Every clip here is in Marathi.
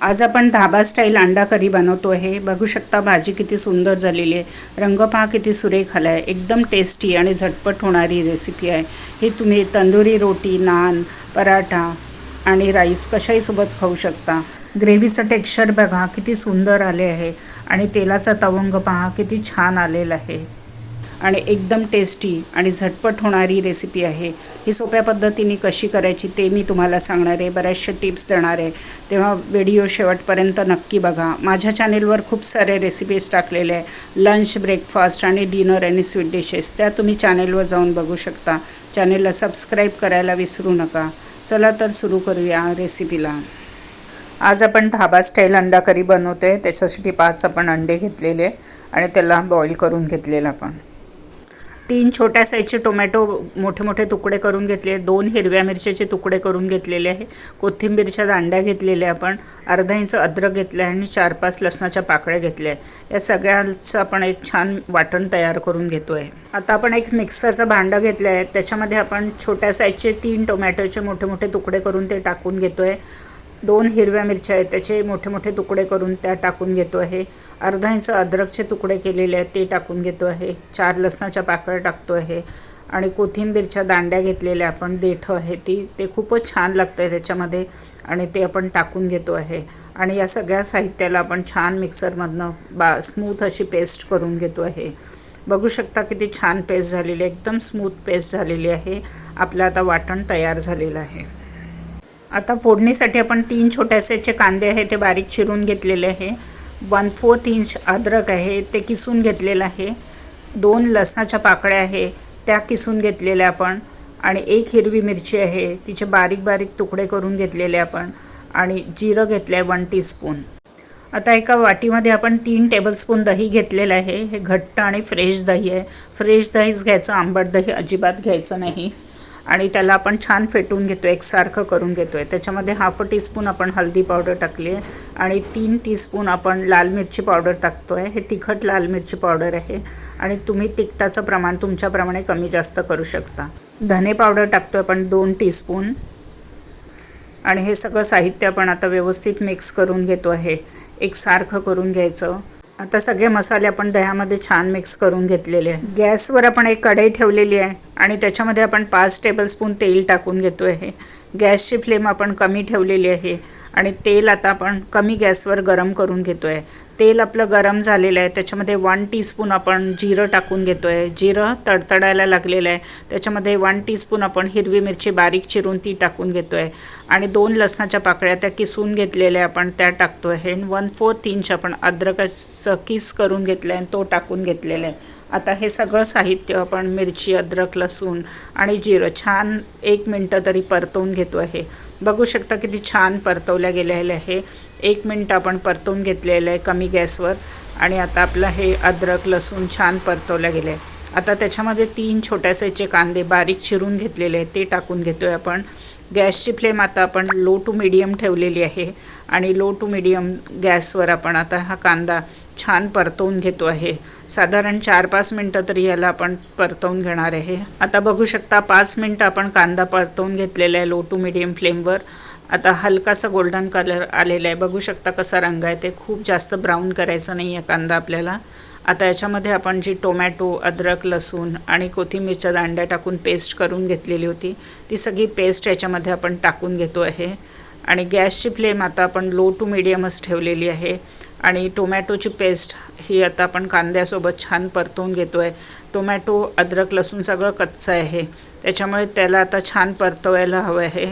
आज आपण धाबा स्टाईल अंडा करी बनवतो आहे. बघू शकता भाजी किती सुंदर झालेली आहे. रंग पहा किती सुरेख आला आहे एकदम टेस्टी आणि झटपट होणारी रेसिपी आहे. ही तुम्ही तंदुरी रोटी नान पराठा आणि राईस कशाही सोबत खाऊ शकता. ग्रेव्हीचं टेक्स्चर बघा किती सुंदर आले आहे. आणि तेलाचा तवंग पहा किती छान आलेला आहे. आणि एकदम टेस्टी आणि झटपट होणारी रेसिपी आहे. ही सोप्या पद्धतीने कशी करायची ते मी तुम्हाला सांगणार आहे. बऱ्याचशा टिप्स देणार आहे. तेव्हा व्हिडिओ शेवटपर्यंत नक्की बघा. माझ्या चॅनेलवर खूप सारे रेसिपीज टाकलेले आहे. लंच ब्रेकफास्ट आणि डिनर आणि स्वीट डिशेस त्या तुम्ही चॅनेलवर जाऊन बघू शकता. चॅनेलला सबस्क्राईब करायला विसरू नका. चला तर सुरू करूया रेसिपीला आज आपण धाबा स्टाईल अंडा करी बनवतो आहे त्याच्यासाठी पाच आपण अंडे घेतलेले आणि त्याला बॉईल करून घेतलेलं आपण. तीन छोट्या साईजचे टोमॅटो मोठे मोठे तुकडे करून घेतले दोन हिरव्या मिरच्याचे तुकडे करून घेतलेले आहे. कोथिंबीरच्या दांड्या घेतलेल्या आपण. अर्धा इंच अद्रक घेतलं आहे आणि चार पाच लसणाच्या पाकळ्या घेतल्या आहे या सगळ्यांचं आपण एक छान वाटण तयार करून घेतो आहे आता आपण एक मिक्सरचं भांडं घेतलं आहे त्याच्यामध्ये आपण छोट्या साईजचे तीन टोमॅटोचे मोठे मोठे तुकडे करून ते टाकून घेतो आहे दोन हिरव्या मिरच्या आहेत. त्याचे मोठे मोठे तुकडे करून त्या टाकून घेतो आहे अर्धा इंच अद्रकचे तुकडे केलेले आहेत ते टाकून घेतो आहे. चार लसणाच्या पाकळ्या टाकतो आहे. आणि कोथिंबीरच्या दांड्या घेतलेल्या आपण देठं आहे ती ते खूपच छान लागतं आहे त्याच्यामध्ये. आणि ते आपण टाकून घेतो आहे. आणि या सगळ्या साहित्याला आपण छान मिक्सरमधनं बा स्मूथ अशी पेस्ट करून घेतो आहे. बघू शकता किती छान पेस्ट झालेली आहे. एकदम स्मूथ पेस्ट झालेली आहे. आपलं आता वाटण तयार झालेलं आहे. आता फोडणीसाठी आपण तीन छोट्यासेचे कांदे आहे ते बारीक चिरून घेतलेले आहे. वन फोर्थ इंच अद्रक आहे ते किसून घेतलेलं आहे. दोन लसणाच्या पाकळ्या आहे त्या किसून घेतलेल्या आपण. आणि एक हिरवी मिरची आहे तिचे बारीक बारीक तुकडे करून घेतलेले आपण. आणि जिरं घेतलं आहे वन टीस्पून आता एका वाटीमध्ये आपण तीन टेबलस्पून दही घेतलेलं आहे. हे घट्ट आणि फ्रेश दही आहे. फ्रेश दहीच घ्यायचं आंबट दही अजिबात घ्यायचं नाही. आणि त्याला आपण छान फेटून घेतो एकसारखं करून घेतो आहे त्याच्यामध्ये हाफ अ टीस्पून आपण हळदी पावडर टाकली आहे आणि तीन टीस्पून आपण लाल मिरची पावडर टाकतो आहे हे तिखट लाल मिरची पावडर आहे आणि तुम्ही तिखटाचं प्रमाण तुमच्याप्रमाणे कमी जास्त करू शकता. धने पावडर टाकतो आहे आपण दोन टीस्पून आणि हे सगळं साहित्य आपण आता व्यवस्थित मिक्स करून घेतो आहे. एकसारखं करून घ्यायचं. आता सगळे मसाले आपण दह्यामध्ये छान मिक्स करून घेतलेले आहे गॅसवर आपण एक कढई ठेवलेली आहे आणि त्याच्यामध्ये आपण पाच टेबलस्पून तेल टाकून घेतो आहे गॅसची फ्लेम आपण कमी ठेवलेली आहे. आणि तेल आता आपण कमी गॅसवर गरम करून घेतो आहे तेल आपलं गरम झालेलं आहे त्याच्यामध्ये वन टीस्पून आपण जिरं टाकून घेतो आहे जिरं तडतडायला लागलेलं आहे त्याच्यामध्ये वन टीस्पून आपण हिरवी मिरची बारीक चिरून ती टाकून घेतो आहे आणि दोन लसणाच्या पाकळ्या त्या किसून घेतलेल्या आपण त्या टाकतो आहे वन फोर्थ इंच आपण अद्रकाचं किस करून घेतलं आहे आणि तो टाकून घेतलेला आहे. आता हे सगळं साहित्य आपण मिरची अद्रक लसूण आणि जिरं छान एक मिनटं तरी परतवून घेतो आहे. बघू शकता किती छान परतवल्या गेलेलं आहे. एक मिनटं आपण परतवून घेतलेलं आहे कमी गॅसवर आणि आता आपलं हे अद्रक लसूण छान परतवल्या गेलं आहे. आता त्याच्यामध्ये तीन छोट्या साईजचे कांदे बारीक चिरून घेतलेले आहेत ते टाकून घेतो आहे आपण. गॅसची फ्लेम आता आपण लो टू मिडियम ठेवलेली आहे आणि लो टू मिडियम गॅसवर आपण आता हा कांदा छान परतवून घेतो आहे. साधारण चार पाच मिनटं तरी याला आपण परतवून घेणार आहे. आता बघू शकता पाच मिनटं आपण कांदा परतवून घेतलेला आहे लो टू मिडियम फ्लेमवर आता हलकासा गोल्डन कलर आलेला आहे. बघू शकता कसा रंग आहे. ते खूप जास्त ब्राऊन करायचं नाही आहे कांदा आपल्याला. आता याच्यामध्ये आपण जी टोमॅटो अद्रक लसूण आणि कोथिंबीरच्या दांड्या टाकून पेस्ट करून घेतलेली होती ती सगळी पेस्ट याच्यामध्ये आपण टाकून घेतो आहे. आणि गॅसची फ्लेम आता आपण लो टू मिडियमच ठेवलेली आहे. आणि टोमॅटोची पेस्ट ही आता आपण कांद्यासोबत छान परतवून घेतो आहे टोमॅटो अद्रक लसूण सगळं कच्चं आहे. त्याच्यामुळे त्याला आता छान परतवायला हवं आहे.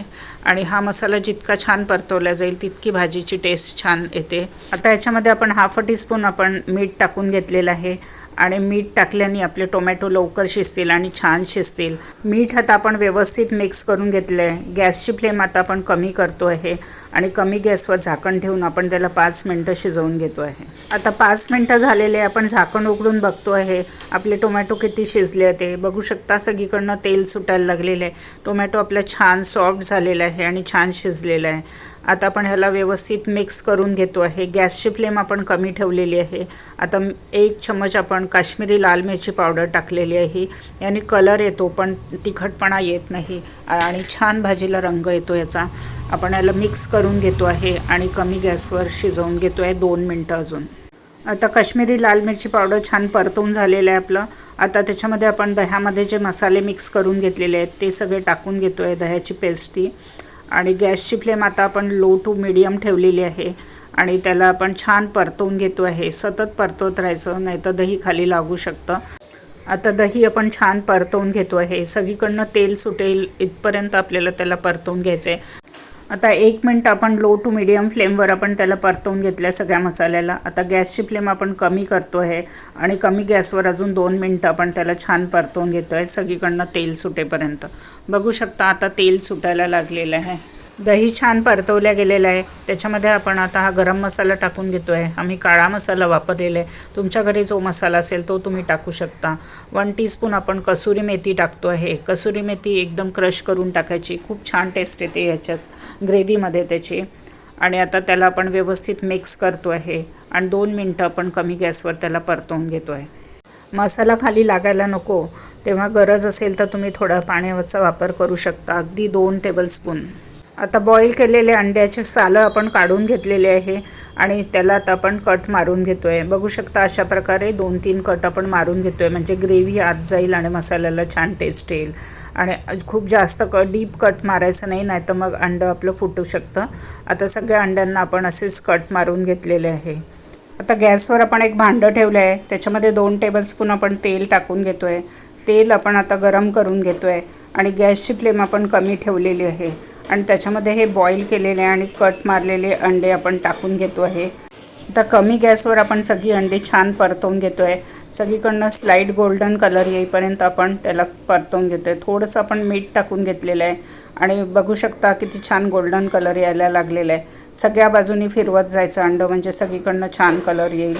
आणि हा मसाला जितका छान परतवला जाईल तितकी भाजीची टेस्ट छान येते. आता याच्यामध्ये आपण हाफ अ टीस्पून आपण मीठ टाकून घेतलेलं आहे. आणि मीठ टाकल्याने आपले टोमॅटो लवकर शिजतील आणि छान शिजतील. मीठ आता आपण व्यवस्थित मिक्स करून घेतलं आहे गॅसची फ्लेम आता आपण कमी करतो आहे आणि कमी गॅसवर झाकण ठेवून आपण त्याला पाच मिनटं शिजवून घेतो आहे. आता पाच मिनटं झालेले आपण झाकण उघडून बघतो आहे. आपले टोमॅटो किती शिजले ते. बघू शकता सगळीकडनं तेल सुटायला लागलेलं आहे. टोमॅटो आपला छान सॉफ्ट झालेला आहे आणि छान शिजलेला आहे. आता आपण ह्याला व्यवस्थित मिक्स करून घेतो आहे. गॅसची फ्लेम आपण कमी ठेवलेली आहे. आता एक चमच आपण काश्मीरी लाल मिरची पावडर टाकलेली आहे. याने कलर येतो पण तिखटपणा येत नाही आणि छान भाजीला रंग येतो याचा. आपण याला मिक्स करून घेतो आहे आणि कमी गॅसवर शिजवून घेतो आहे दोन मिनटं अजून. आता काश्मीरी लाल मिरची पावडर छान परतवून झालेलं आहे आपलं. आता त्याच्यामध्ये आपण दह्यामध्ये जे मसाले मिक्स करून घेतलेले आहेत ते सगळे टाकून घेतो आहे दह्याची पेस्ट ती आणि गॅसची फ्लेम आता आपण लो टू मिडियम ठेवलेली आहे. आणि त्याला आपण छान परतवून घेतो आहे. सतत परतवत राहायचं नाही तर दही खाली लागू शकतं. आता दही आपण छान परतवून घेतो आहे. सगळीकडनं तेल सुटेल इथपर्यंत आपल्याला त्याला परतवून घ्यायचं आहे आता एक मिनटं आपण लो टू मिडियम फ्लेमवर आपण त्याला परतवून घेतलं सगळ्या मसाल्याला. आता गॅसची फ्लेम आपण कमी करतो आहे आणि कमी गॅसवर अजून दोन मिनटं आपण त्याला छान परतवून घेतो आहे सगळीकडनं तेल सुटेपर्यंत. बघू शकता आता तेल सुटायला लागलेलं आहे. दही छान परतवल्या गेलेलं आहे. त्याच्यामध्ये आपण आता हा गरम मसाला टाकून घेतो आहे आम्ही काळा मसाला वापरलेला आहे. तुमच्या घरी जो मसाला असेल तो तुम्ही टाकू शकता. वन टीस्पून आपण कसुरी मेथी टाकतो आहे. कसुरी मेथी एकदम क्रश करून टाकायची. खूप छान टेस्ट येते याच्यात. ग्रेव्हीमध्ये त्याची. आणि आता त्याला आपण व्यवस्थित मिक्स करतो आहे. आणि दोन मिनटं आपण कमी गॅसवर त्याला परतवून घेतो आहे मसाला खाली लागायला नको. तेव्हा गरज असेल तर तुम्ही थोडा पाण्याचा वापर करू शकता. अगदी दोन टेबलस्पून आता बॉईल केलेले अंड्याचे सालं आपण काढून घेतलेले आहे आणि त्याला आता आपण कट मारून घेतो आहे बघू शकता अशा प्रकारे दोन तीन कट आपण मारून घेतो आहे म्हणजे ग्रेव्ही आत जाईल आणि मसाल्याला छान टेस्ट येईल. आणि खूप जास्त क डीप कट मारायचं नाही नाही तर मग अंडं आपलं फुटू शकतं. आता सगळ्या अंड्यांना आपण असेच कट मारून घेतलेले आहे. आता गॅसवर आपण एक भांडं ठेवलं आहे. त्याच्यामध्ये दोन टेबलस्पून आपण तेल टाकून घेतो आहे तेल आपण आता गरम करून घेतो आहे आणि गॅसची फ्लेम आपण कमी ठेवलेली आहे. आणि त्याच्यामध्ये हे बॉईल केलेले आणि कट मारलेले अंडे आपण टाकून घेतो आहे. आता कमी गॅसवर आपण सगळी अंडी छान परतवून घेतो आहे सगळीकडनं स्लाईट गोल्डन कलर येईपर्यंत आपण त्याला परतवून घेतो आहे थोडंसं आपण मीठ टाकून घेतलेलं आहे. आणि बघू शकता किती छान गोल्डन कलर यायला लागलेला आहे. सगळ्या बाजूनी फिरवत जायचं अंडं म्हणजे सगळीकडनं छान कलर येईल.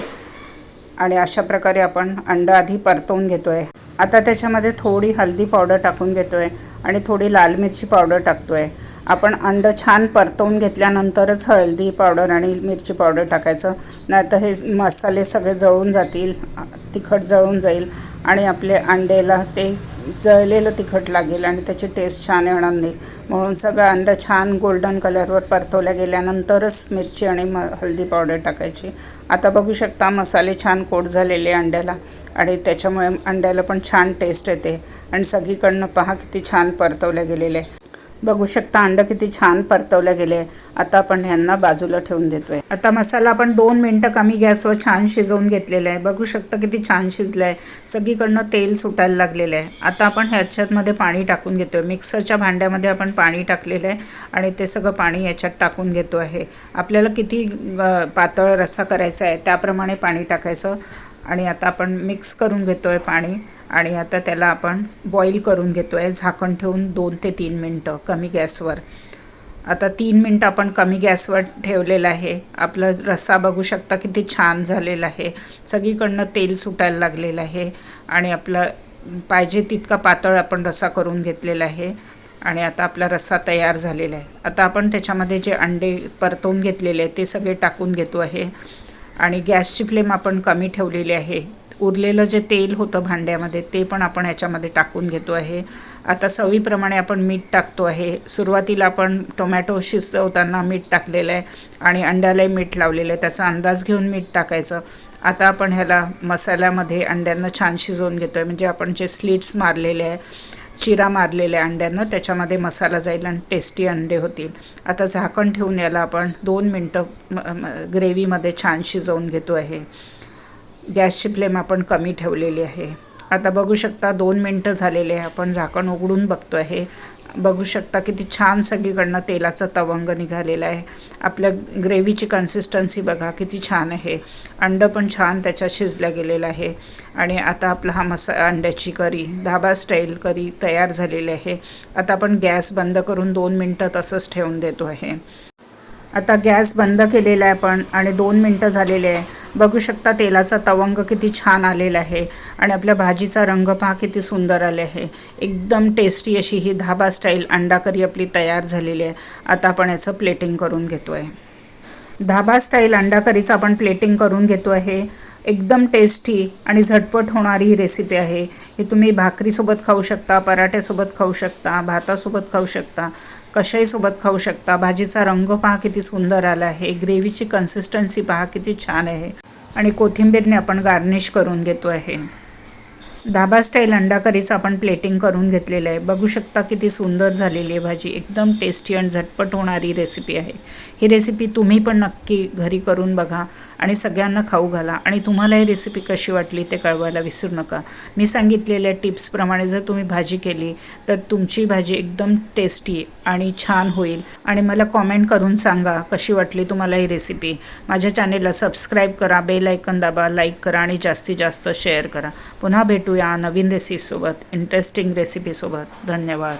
आणि अशा प्रकारे आपण अंडं आधी परतवून घेतो आहे आता त्याच्यामध्ये थोडी हळदी पावडर टाकून घेतो आहे आणि थोडी लाल मिरची पावडर टाकतो आहे आपण अंडं छान परतवून घेतल्यानंतरच हळदी पावडर आणि मिरची पावडर टाकायचं. नाहीतर हे मसाले सगळे जळून जातील तिखट जळून जाईल आणि आपले अंड्याला ते जळलेलं तिखट लागेल आणि त्याची टेस्ट छान येणार नाही. म्हणून सगळं अंडं छान गोल्डन कलरवर परतवल्या गेल्यानंतरच मिरची आणि म हल्दी पावडर टाकायची. आता बघू शकता मसाले छान कोट झालेले अंड्याला आणि त्याच्यामुळे अंड्याला पण छान टेस्ट येते. आणि सगळीकडनं पहा किती छान परतवल्या गेलेले बघू शकता अंड किती छान परतवलं गेले. आता आपण ह्यांना बाजूला ठेवून देतोय. आता मसाला आपण दोन मिनटं कमी गॅसवर छान शिजवून घेतलेला आहे. बघू शकता किती छान शिजलं आहे सगळीकडनं तेल सुटायला लागलेलं आहे. आता आपण ह्याच्यातमध्ये पाणी टाकून घेतोय. मिक्सरच्या भांड्यामध्ये आपण पाणी टाकलेलं आहे आणि ते सगळं पाणी याच्यात टाकून घेतो आहे. आपल्याला किती पातळ रस्सा करायचा आहे त्याप्रमाणे पाणी टाकायचं. आणि आता आपण मिक्स करून घेतो आहे पाणी. आणि आता त्याला आपण बॉईल करून घेतो आहे झाकण ठेवून दोन ते तीन मिनटं कमी गॅसवर. आता तीन मिनटं आपण कमी गॅसवर ठेवलेलं आहे. आपला रस्सा बघू शकता किती छान झालेला आहे. सगळीकडनं तेल सुटायला लागलेलं आहे. आणि आपलं पाहिजे तितका पातळ आपण रस्सा करून घेतलेला आहे. आणि आता आपला रस्सा तयार झालेला आहे. आता आपण त्याच्यामध्ये जे अंडे परतवून घेतलेले आहे ते सगळे टाकून घेतो आहे. आणि गॅसची फ्लेम आपण कमी ठेवलेली आहे. उरलेलं जे तेल होतं भांड्यामध्ये ते पण आपण याच्यामध्ये टाकून घेतो आहे. आता चवीप्रमाणे आपण मीठ टाकतो आहे. सुरुवातीला आपण टोमॅटो शिजवताना मीठ टाकलेलं आहे आणि अंड्यालाही मीठ लावलेलं आहे. त्याचा अंदाज घेऊन मीठ टाकायचं. आता आपण ह्याला मसाल्यामध्ये अंड्यांना छान शिजवून घेतो आहे म्हणजे आपण जे स्लिट्स मारलेले आहे चिरा मारलेल्या अंड्यांना त्याच्यामध्ये मसाला जाईल आणि टेस्टी अंडे होतील. आता झाकण ठेवून याला आपण दोन मिनटं ग्रेव्हीमध्ये छान शिजवून घेतो आहे. गॅसची फ्लेम आपण कमी ठेवलेली आहे. आता बघू शकता दोन मिनटं झालेले आहे. आपण झाकण उघडून बघतो आहे बघू शकता किती छान सगळीकडनं तेलाचा तवंग निघालेला आहे. आपल्या ग्रेव्हीची कन्सिस्टन्सी बघा किती छान आहे. अंडं पण छान त्याच्यात शिजलं गेलेलं आहे. आणि आता आपला हा मसा अंड्याची करी धाबा स्टाईल करी तयार झालेली आहे. आता आपण गॅस बंद करून दोन मिनटं तसंच ठेवून देतो आहे. आता गॅस बंद केलेला आहे आपण आणि दोन मिनटं झालेले आहे. बघू शकता तेलाचा तवंग किती छान आलेला आहे आणि आपल्या भाजीचा रंग पहा किती सुंदर आले आहे. एकदम टेस्टी अशी ही धाबा स्टाईल अंडा करी आपली तयार झालेली आहे. आता आपण याचं प्लेटिंग करून घेतो आहे धाबा स्टाईल अंडा करीचं आपण प्लेटिंग करून घेतो आहे. एकदम टेस्टी आणि झटपट होणारी ही रेसिपी आहे. ही तुम्ही भाकरीसोबत खाऊ शकता पराठ्यासोबत खाऊ शकता भातासोबत खाऊ शकता कशाहीसोबत खाऊ शकता. भाजीचा रंग पहा किती सुंदर आला आहे. ग्रेव्हीची कन्सिस्टन्सी पहा किती छान आहे. आणि कोथिंबीरने आपण गार्निश करून घेतो आहे धाबा स्टाईल अंडा करीचं आपण प्लेटिंग करून घेतलेलं आहे. बघू शकता किती सुंदर झालेली आहे भाजी. एकदम टेस्टी आणि झटपट होणारी रेसिपी आहे. ही रेसिपी तुम्ही पण नक्की घरी करून बघा आणि सगळ्यांना खाऊ घाला. आणि तुम्हाला ही रेसिपी कशी वाटली ते कळवायला विसरू नका. मी सांगितलेल्या टिप्सप्रमाणे जर तुम्ही भाजी केली तर तुमची भाजी एकदम टेस्टी आणि छान होईल. आणि मला कॉमेंट करून सांगा कशी वाटली तुम्हाला ही रेसिपी माझ्या चॅनेलला सबस्क्राईब करा बेल ऐकन दाबा लाईक करा आणि जास्तीत जास्त शेअर करा. पुन्हा भेटू भेटूया नवीन रेसिपीसोबत इंटरेस्टिंग रेसिपीसोबत धन्यवाद.